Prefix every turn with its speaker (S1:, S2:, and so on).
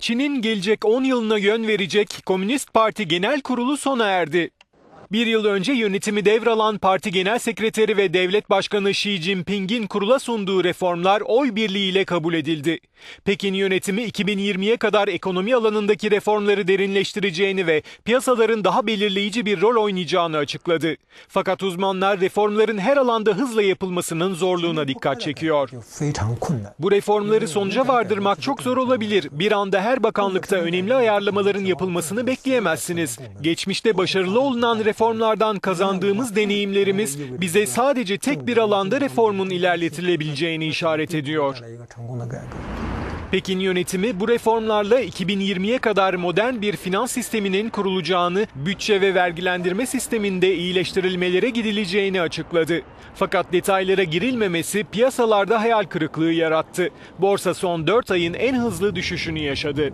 S1: Çin'in gelecek 10 yılına yön verecek Komünist Parti Genel Kurulu sona erdi. Bir yıl önce yönetimi devralan parti genel sekreteri ve devlet başkanı Xi Jinping'in kurula sunduğu reformlar oy birliğiyle kabul edildi. Pekin yönetimi 2020'ye kadar ekonomi alanındaki reformları derinleştireceğini ve piyasaların daha belirleyici bir rol oynayacağını açıkladı. Fakat uzmanlar reformların her alanda hızla yapılmasının zorluğuna dikkat çekiyor. Bu reformları sonuca vardırmak çok zor olabilir. Bir anda her bakanlıkta önemli ayarlamaların yapılmasını bekleyemezsiniz. Geçmişte başarılı olunan reformlar reformlardan kazandığımız deneyimlerimiz bize sadece tek bir alanda reformun ilerletilebileceğini işaret ediyor. Pekin yönetimi bu reformlarla 2020'ye kadar modern bir finans sisteminin kurulacağını, bütçe ve vergilendirme sisteminde iyileştirilmelere gidileceğini açıkladı. Fakat detaylara girilmemesi piyasalarda hayal kırıklığı yarattı. Borsa son 4 ayın en hızlı düşüşünü yaşadı.